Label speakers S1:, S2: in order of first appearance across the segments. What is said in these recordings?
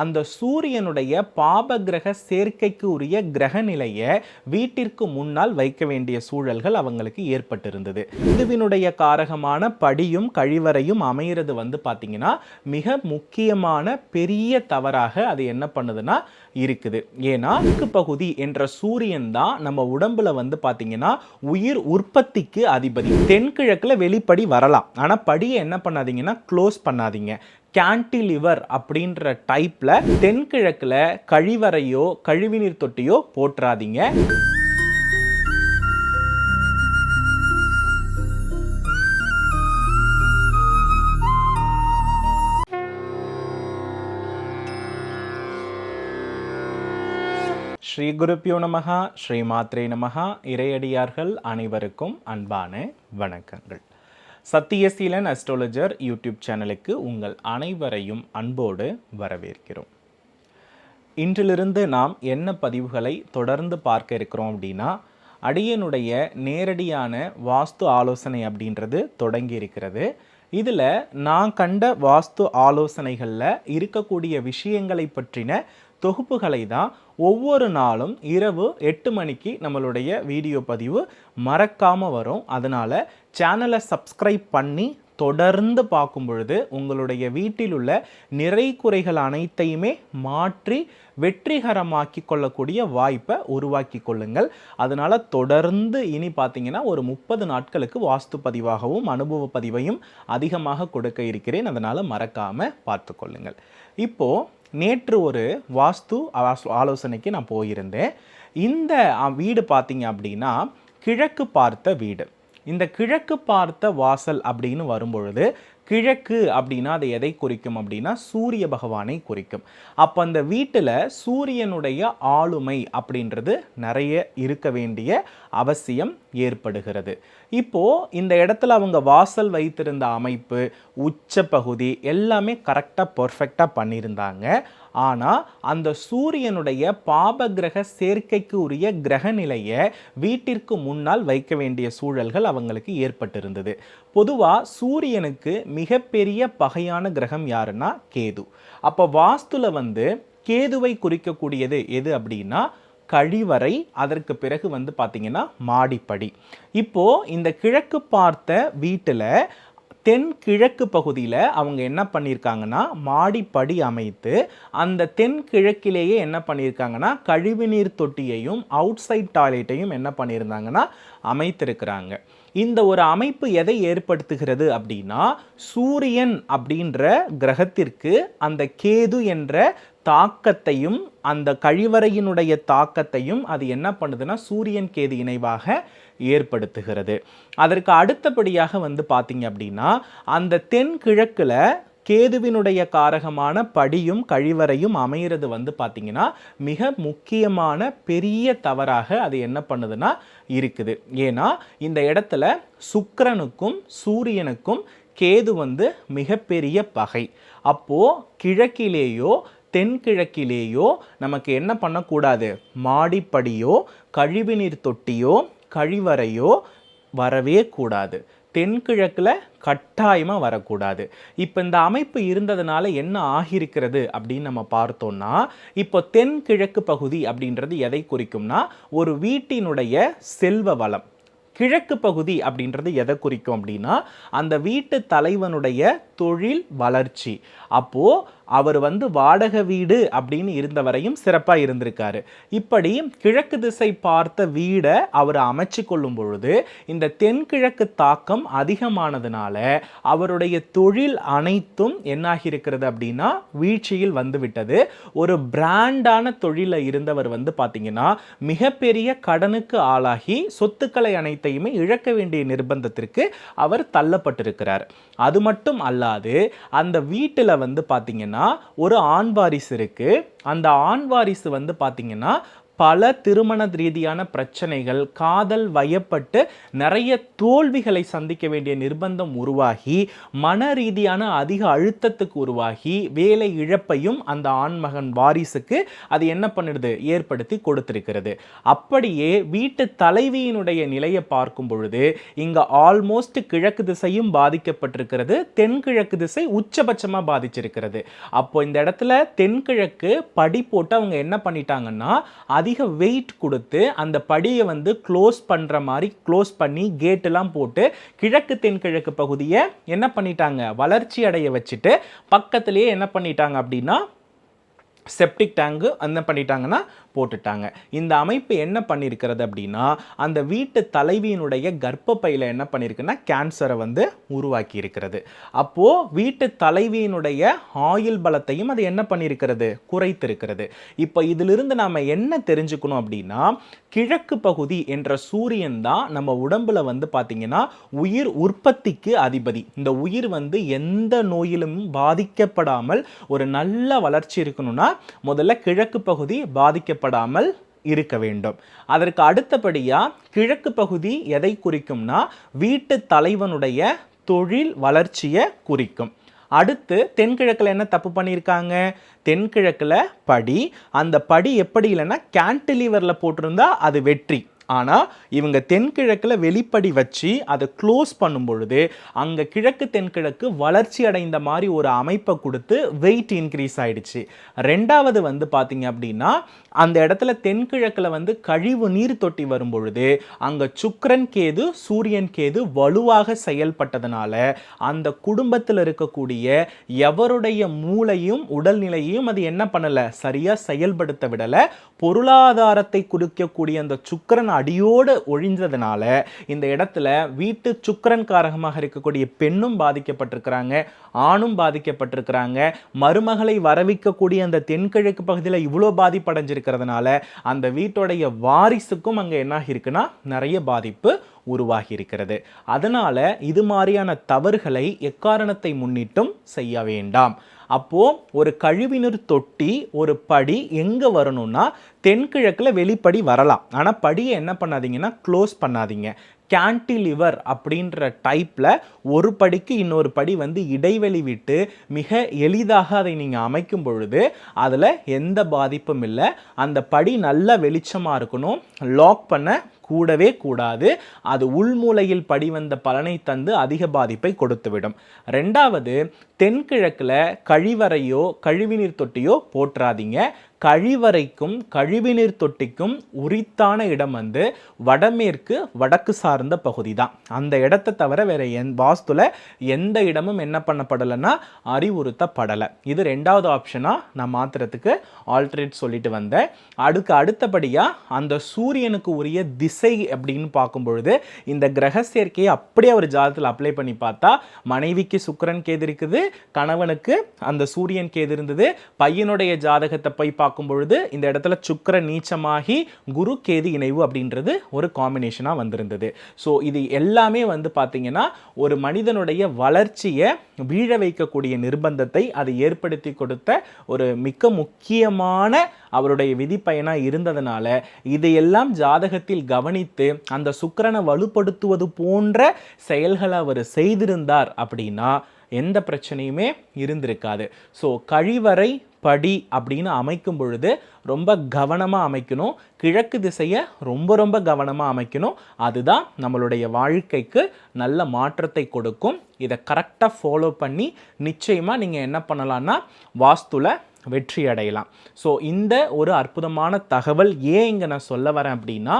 S1: அந்த சூரியனுடைய பாபகிரக சேர்க்கைக்கு உரிய கிரக நிலையை வீட்டிற்கு முன்னால் வைக்க வேண்டிய சூழல்கள் அவங்களுக்கு ஏற்பட்டிருந்தது. இதுவினுடைய காரகமான படியும் கழிவறையும் அமையிறது வந்து பார்த்தீங்கன்னா மிக முக்கியமான பெரிய தவறாக அது என்ன பண்ணுதுன்னா இருக்குது. ஏன்னா இருக்கு பகுதி என்ற சூரியன் தான் நம்ம உடம்புல வந்து பார்த்தீங்கன்னா உயிர் உற்பத்திக்கு அதிபதி. தென்கிழக்கில் வெளிப்படி வரலாம். ஆனால் படியை என்ன பண்ணாதீங்கன்னா க்ளோஸ் பண்ணாதீங்க. கேன்டிலிவர் அப்படின்ற டைப்ல தென்கிழக்குல கழிவறையோ கழிவுநீர் தொட்டியோ போட்டுறாதீங்க ஸ்ரீ குருப்பியோ நமகா ஸ்ரீ மாத்ரே நமகா இறையடியார்கள் அனைவருக்கும் அன்பான வணக்கங்கள். சத்தியசீலன் அஸ்ட்ராலஜர் யூடியூப் சேனலுக்கு உங்கள் அனைவரையும் அன்போடு வரவேற்கிறோம். இன்றிலிருந்து நாம் என்ன பதிவுகளை தொடர்ந்து பார்க்க இருக்கிறோம் அப்படின்னா அடியனுடைய நேரடியான வாஸ்து ஆலோசனை அப்படின்றது தொடங்கி இருக்கிறது. இதில் நான் கண்ட வாஸ்து ஆலோசனைகளில் இருக்கக்கூடிய விஷயங்களை பற்றின தொகுப்புகளை தான் ஒவ்வொரு நாளும் இரவு எட்டு மணிக்கு நம்மளுடைய வீடியோ பதிவு மறக்காமல் வரும். அதனால் சேனலை சப்ஸ்கிரைப் பண்ணி தொடர்ந்து பார்க்கும் பொழுது உங்களுடைய வீட்டில் உள்ள நிறை குறைகள் அனைத்தையுமே மாற்றி வெற்றிகரமாக்கி கொள்ளக்கூடிய வாய்ப்பை உருவாக்கி கொள்ளுங்கள். அதனால் தொடர்ந்து இனி பார்த்தீங்கன்னா ஒரு முப்பது நாட்களுக்கு வாஸ்து பதிவாகவும் அனுபவ பதிவையும் அதிகமாக கொடுக்க இருக்கிறேன். அதனால் மறக்காமல் பார்த்து கொள்ளுங்கள். இப்போது நேற்று ஒரு வாஸ்து ஆலோசனைக்கு நான் போயிருந்தேன். இந்த வீடு பார்த்தீங்க அப்படின்னா கிழக்கு பார்த்த வீடு. இந்த கிழக்கு பார்த்த வாசல் அப்படின்னு வரும்பொழுது கிழக்கு அப்படின்னா அது எதை குறிக்கும் அப்படின்னா சூரிய பகவானை குறிக்கும். அப்போ அந்த வீட்டில் சூரியனுடைய ஆளுமை அப்படின்றது நிறைய இருக்க வேண்டிய அவசியம் ஏற்படுகிறது. இப்போ இந்த இடத்துல அவங்க வாசல் வைத்திருந்த அமைப்பு உச்ச பகுதி எல்லாமே கரெக்டாக பர்ஃபெக்டாக பண்ணியிருந்தாங்க. ஆனால் அந்த சூரியனுடைய பாபகிரக சேர்க்கைக்கு உரிய கிரக நிலையை வீட்டிற்கு முன்னால் வைக்க வேண்டிய சூழல்கள் அவங்களுக்கு ஏற்பட்டிருந்தது. பொதுவாக சூரியனுக்கு மிகப்பெரிய பகையான கிரகம் யாருன்னா கேது. அப்போ வாஸ்துல வந்து கேதுவை குறிக்கக்கூடியது எது அப்படின்னா கழிவறை அதற்கு பிறகு வந்து பார்த்திங்கன்னா மாடிப்படி. இப்போது இந்த கிழக்கு பார்த்த வீட்டில் தென்கிழக்கு பகுதியில் அவங்க என்ன பண்ணியிருக்காங்கன்னா மாடிப்படி அமைத்து அந்த தென் கிழக்கிலேயே என்ன பண்ணியிருக்காங்கன்னா கழிவுநீர் தொட்டியையும் அவுட் சைட் டாய்லெட்டையும் என்ன பண்ணியிருந்தாங்கன்னா அமைத்திருக்கிறாங்க. இந்த ஒரு அமைப்பு எதை ஏற்படுத்துகிறது அப்படின்னா சூரியன் அப்படின்ற கிரகத்திற்கு அந்த கேது என்ற தாக்கத்தையும் அந்த கழிவறையினுடைய தாக்கத்தையும் அது என்ன பண்ணுதுன்னா சூரியன் கேது இணைவாக ஏற்படுத்துகிறது. அதற்கு அடுத்தபடியாக வந்து பார்த்தீங்க அப்படின்னா அந்த தென்கிழக்கில் கேதுவினுடைய காரகமான படியும் கழிவறையும் அமையிறது வந்து பார்த்தீங்கன்னா மிக முக்கியமான பெரிய தவறாக அது என்ன பண்ணுதுன்னா இருக்குது. ஏன்னா இந்த இடத்துல சுக்கரனுக்கும் சூரியனுக்கும் கேது வந்து மிகப்பெரிய பகை. அப்போ கிழக்கிலேயோ தென்கிழக்கிலேயோ நமக்கு என்ன பண்ணக்கூடாது? மாடிப்படியோ கழிவுநீர் தொட்டியோ கழிவறையோ வரவே கூடாது. தென்கிழக்கில் கட்டாயமாக வரக்கூடாது. இப்போ இந்த அமைப்பு இருந்ததுனால என்ன ஆகியிருக்கிறது அப்படின்னு நம்ம பார்த்தோம்னா இப்போ தென்கிழக்கு பகுதி அப்படின்றது எதை குறிக்கும்னா ஒரு வீட்டினுடைய செல்வ வளம். கிழக்கு பகுதி அப்படின்றது எதை குறிக்கும் அப்படின்னா அந்த வீட்டு தலைவனுடைய தொழில் வளர்ச்சி. அப்போது அவர் வந்து வாடகை வீடு அப்படின்னு இருந்த வரையும் சிறப்பாக இருந்திருக்காரு. இப்படி கிழக்கு திசை பார்த்த வீடை அவர் அமைச்சு கொள்ளும் பொழுது இந்த தென்கிழக்கு தாக்கம் அதிகமானதுனால அவருடைய தொழில் அனைத்தும் என்னாகியிருக்கிறது அப்படின்னா வீழ்ச்சியில் வந்துவிட்டது. ஒரு பிராண்டான தொழிலில் இருந்தவர் வந்து பார்த்தீங்கன்னா மிகப்பெரிய கடனுக்கு ஆளாகி சொத்துக்களை அனைத்தையுமே இழக்க வேண்டிய நிர்பந்தத்திற்கு அவர் தள்ளப்பட்டிருக்கிறார். அது மட்டும் அல்லாது அந்த வீட்டில் வந்து பார்த்தீங்கன்னா ஒரு ஆண் வாரிசு இருக்கு. அந்த ஆண் வாரிசு வந்து பார்த்தீங்கன்னா பல திருமண ரீதியான பிரச்சனைகள் காதல் வயப்பட்டு நிறைய தோல்விகளை சந்திக்க வேண்டிய நிர்பந்தம் உருவாகி மன ரீதியான அதிக அழுத்தத்துக்கு உருவாகி வேலை இழப்பையும் அந்த ஆண்மகன் வாரிசுக்கு அது என்ன பண்ணிடுது ஏற்படுத்தி கொடுத்திருக்கிறது. அப்படியே வீட்டு தலைவியினுடைய நிலையை பார்க்கும் பொழுது இங்க ஆல்மோஸ்ட் கிழக்கு திசையும் பாதிக்கப்பட்டிருக்கிறது தென்கிழக்கு திசை உச்சபட்சமாக பாதிச்சிருக்கிறது. அப்போ இந்த இடத்துல தென்கிழக்கு படி போட்டு அவங்க என்ன பண்ணிட்டாங்கன்னா அதிக வெயிட் கொடுத்து அந்த படியை வந்து க்ளோஸ் பண்ணுற மாதிரி க்ளோஸ் பண்ணி கேட்டெல்லாம் போட்டு கிழக்கு தென்கிழக்கு பகுதியை என்ன பண்ணிட்டாங்க? வளர்ச்சி அடைய வச்சுட்டு பக்கத்துலேயே என்ன பண்ணிட்டாங்க அப்படின்னா செப்டிக் டேங்கு என்ன பண்ணிட்டாங்கன்னா போட்டுட்டாங்க. இந்த அமைப்பு என்ன பண்ணியிருக்கிறது அப்படின்னா அந்த வீட்டு தலைவியினுடைய கர்ப்பப்பையில் என்ன பண்ணியிருக்குன்னா கேன்சரை வந்து உருவாக்கி இருக்கிறது அப்போது வீட்டு தலைவியினுடைய ஆயுள் பலத்தையும் அது என்ன பண்ணியிருக்கிறது குறைத்திருக்கிறது. இப்போ இதிலிருந்து நாம் என்ன தெரிஞ்சுக்கணும் அப்படின்னா கிழக்கு பகுதி என்ற சூரியன் தான் நம்ம உடம்புல வந்து பார்த்தீங்கன்னா உயிர் உற்பத்திக்கு அதிபதி. இந்த உயிர் வந்து எந்த நோயிலும் பாதிக்கப்படாமல் ஒரு நல்ல வளர்ச்சி இருக்கணும்னா முதல்ல கிழக்கு பகுதி ஏற்படாமல் இருக்க வேண்டும். அதற்கு அடுத்தபடியா கிழக்கு பகுதி எதை குறிக்கும்னா வீட்டு தலைவனுடைய தொழில் வளர்ச்சியை குறிக்கும். அடுத்து தென்கிழக்கில் என்ன தப்பு பண்ணியிருக்காங்க? தென்கிழக்கில் படி. அந்த படி எப்படி இல்லைன்னா கேன்டிலீவரில் போட்டிருந்தா அது வெற்றி. ஆனால் இவங்க தென்கிழக்கில் வெளிப்படி வச்சு அதை க்ளோஸ் பண்ணும் பொழுது அங்கே கிழக்கு தென்கிழக்கு வளர்ச்சி அடைந்த மாதிரி ஒரு அமைப்பை கொடுத்து வெயிட் இன்க்ரீஸ் ஆயிடுச்சு. ரெண்டாவது வந்து பார்த்தீங்க அப்படின்னா அந்த இடத்துல தென்கிழக்கில் வந்து கழிவு நீர் தொட்டி வரும் பொழுது அங்கே சுக்கரன் கேது சூரியன் கேது வலுவாக செயல்பட்டதுனால அந்த குடும்பத்தில் இருக்கக்கூடிய எவருடைய மூளையும் உடல்நிலையும் அது என்ன பண்ணலை சரியாக செயல்படுத்த விடலை பொருளாதாரத்தை குறிக்கக்கூடிய அந்த சுக்கரன் அடியோடு ஒழிஞ்சதுனால இந்த இடத்துல வீட்டு சுக்கரன் காரகமாக இருக்கக்கூடிய பெண்ணும் பாதிக்கப்பட்டிருக்கிறாங்க ஆணும் பாதிக்கப்பட்டிருக்கிறாங்க. மருமகளை வரவிக்கக்கூடிய அந்த தென்கிழக்கு பகுதியில் இவ்வளோ பாதிப்படைஞ்சிருக்கிறதுனால அந்த வீட்டுடைய வாரிசுக்கும் அங்கே என்ன இருக்குன்னா நிறைய பாதிப்பு உருவாகி இருக்கிறது அதனால் இது மாதிரியான தவறுகளை எக்காரணத்தை முன்னிட்டும் செய்ய வேண்டாம். அப்போது ஒரு கழிவுநீர் தொட்டி ஒரு படி எங்கே வரணும்னா தென்கிழக்கில் வெளிப்படி வரலாம். ஆனால் படியை என்ன பண்ணாதீங்கன்னா க்ளோஸ் பண்ணாதீங்க. கேன்டிலிவர் அப்படின்ற டைப்பில் ஒரு படிக்கு இன்னொரு படி வந்து இடைவெளி விட்டு மிக எளிதாக அதை நீங்கள் அமைக்கும் பொழுது அதில் எந்த பாதிப்பும் இல்லை. அந்த படி நல்லா வெளிச்சமாக இருக்கணும். லாக் பண்ண கூடவே கூடாது. அது உள்மூலையில் படி வந்த பலனை தந்து அதிக பாதிப்பை கொடுத்துவிடும். ரெண்டாவது தென்கிழக்கில் கழிவறையோ கழிவுநீர் தொட்டியோ போற்றாதீங்க. கழிவறைக்கும் கழிவுநீர் தொட்டிக்கும் உரித்தான இடம் வந்து வடமேற்கு வடக்கு சார்ந்த பகுதி தான் அந்த இடத்தை தவிர வேற என் வாஸ்துல எந்த இடமும் என்ன பண்ணப்படலைன்னா அறிவுறுத்தப்படலை. இது ரெண்டாவது ஆப்ஷனாக நான் மாத்துறதுக்கு ஆல்டரேட் சொல்லிட்டு வந்தேன். அதுக்கு அடுத்தபடியாக அந்த சூரியனுக்கு உரிய திசை அப்படின்னு பார்க்கும் பொழுது இந்த கிரக சேர்க்கையை அப்படியே ஒரு ஜாதகத்தில் அப்ளை பண்ணி பார்த்தா மனைவிக்கு சுக்கரன் கேது இருக்குது கணவனுக்கு அந்த சூரியன் கேது இருந்தது பையனுடைய ஜாதகத்தை போய் பார்க்கும் பொழுது இந்த இடத்துல சுக்கர நீச்சமாகி குரு கேது இணைவு அப்படின்றது ஒரு காம்பினேஷனாக வந்திருந்தது. ஸோ இது எல்லாமே வந்து பார்த்தீங்கன்னா ஒரு மனிதனுடைய வளர்ச்சியை வீழ வைக்கக்கூடிய நிர்பந்தத்தை அது ஏற்படுத்தி கொடுத்த ஒரு மிக முக்கியமான அவருடைய விதிப்பயனாக இருந்ததுனால இதையெல்லாம் ஜாதகத்தில் கவனித்து அந்த சுக்கரனை வலுப்படுத்துவது போன்ற செயல்களை அவர் செய்திருந்தார் அப்படின்னா எந்த பிரச்சனையுமே இருந்திருக்காது. ஸோ கழிவறை படி அப்படின்னு அமைக்கும் பொழுது ரொம்ப கவனமாக அமைக்கணும். கிழக்கு திசையை ரொம்ப ரொம்ப கவனமாக அமைக்கணும். அதுதான் நம்மளுடைய வாழ்க்கைக்கு நல்ல மாற்றத்தை கொடுக்கும். இதை கரெக்டாக ஃபாலோ பண்ணி நிச்சயமாக நீங்கள் என்ன பண்ணலான்னா வாஸ்துல வெற்றி அடையலாம். ஸோ இந்த ஒரு அற்புதமான தகவல் ஏன் இங்கே நான் சொல்ல வரேன் அப்படின்னா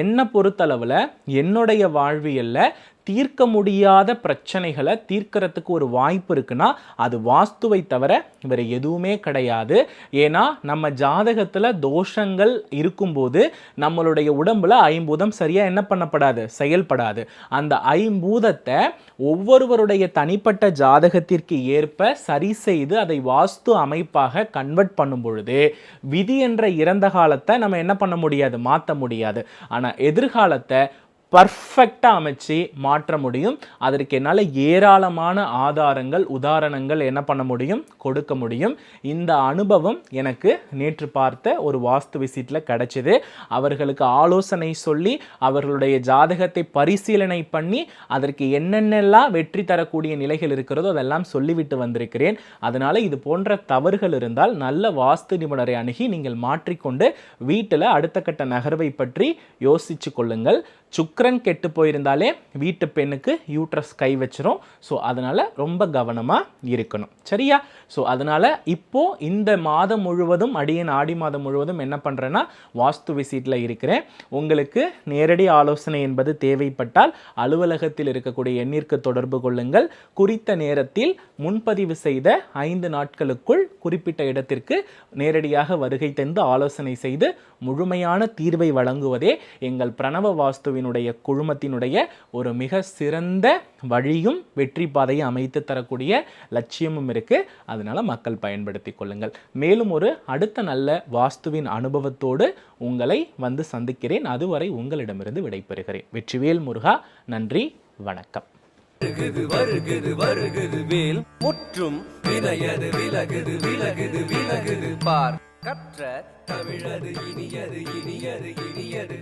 S1: என்னை பொறுத்தளவில் என்னுடைய வாழ்வியலில் தீர்க்க முடியாத பிரச்சனைகளை தீர்க்கறதுக்கு ஒரு வாய்ப்பு இருக்குன்னா அது வாஸ்துவை தவிர வேறு எதுவுமே கிடையாது. ஏன்னா நம்ம ஜாதகத்தில் தோஷங்கள் இருக்கும்போது நம்மளுடைய உடம்புல ஐம்பூதம் சரியாக என்ன பண்ணப்படாது? செயல்படாது. அந்த ஐம்பூதத்தை ஒவ்வொருவருடைய தனிப்பட்ட ஜாதகத்திற்கு ஏற்ப சரி செய்து அதை வாஸ்து அமைப்பாக கன்வெர்ட் பண்ணும் பொழுது விதி என்ற இறந்த காலத்தை நம்ம என்ன பண்ண முடியாது? மாற்ற முடியாது. ஆனால் எதிர்காலத்தை பர்ஃபெக்டாக அமைச்சு மாற்ற முடியும். அதற்கு என்னால் ஏராளமான ஆதாரங்கள் உதாரணங்கள் என்ன பண்ண முடியும்? கொடுக்க முடியும். இந்த அனுபவம் எனக்கு நேற்று பார்த்த ஒரு வாஸ்து விசிட்டில் கிடைச்சிது. அவர்களுக்கு ஆலோசனை சொல்லி அவர்களுடைய ஜாதகத்தை பரிசீலனை பண்ணி அதற்கு என்னென்னலாம் வெற்றி தரக்கூடிய நிலைகள் இருக்கிறதோ அதெல்லாம் சொல்லிவிட்டு வந்திருக்கிறேன். அதனால் இது போன்ற தவறுகள் இருந்தால் நல்ல வாஸ்து நிபுணரை அணுகி நீங்கள் மாற்றிக்கொண்டு வீட்டில் அடுத்த கட்ட நகர்வை பற்றி யோசிச்சு கொள்ளுங்கள். சுக்கரன் கெட்டு போயிருந்தாலே வீட்டு பெண்ணுக்கு யூட்ரஸ் கை வச்சிரும். ஸோ அதனால் ரொம்ப கவனமாக இருக்கணும். சரியா? ஸோ அதனால் இப்போது இந்த மாதம் முழுவதும் அடியன் ஆடி மாதம் முழுவதும் என்ன பண்ணுறேன்னா வாஸ்து விசிட்டில் இருக்கிறேன். உங்களுக்கு நேரடி ஆலோசனை என்பது தேவைப்பட்டால் அலுவலகத்தில் இருக்கக்கூடிய எண்ணிற்கு தொடர்பு கொள்ளுங்கள். குறித்த நேரத்தில் முன்பதிவு செய்த ஐந்து நாட்களுக்குள் குறிப்பிட்ட இடத்திற்கு நேரடியாக வருகை தந்து ஆலோசனை செய்து முழுமையான தீர்வை வழங்குவதே எங்கள் பிரணவ வாஸ்துவினுடைய குழுமத்தினுடைய ஒரு மிக சிறந்த வழியும் வெற்றி பாதையை அமைத்து தரக்கூடிய லட்சியமும் இருக்கு. அதனால மக்கள் பயன்படுத்தி கொள்ளுங்கள். மேலும் ஒரு அடுத்த நல்ல வாஸ்துவின் அனுபவத்தோடு உங்களை வந்து சந்திக்கிறேன். அதுவரை உங்களிடமிருந்து விடைபெறுகிறேன். வெற்றிவேல் முருகா நன்றி வணக்கம்.
S2: வருகுது வருகுது வருகுது வேல். முற்றும் வினையது விலகுது விலகுது விலகுது பார். கற்ற தமிழது இனியது இனியது இனியது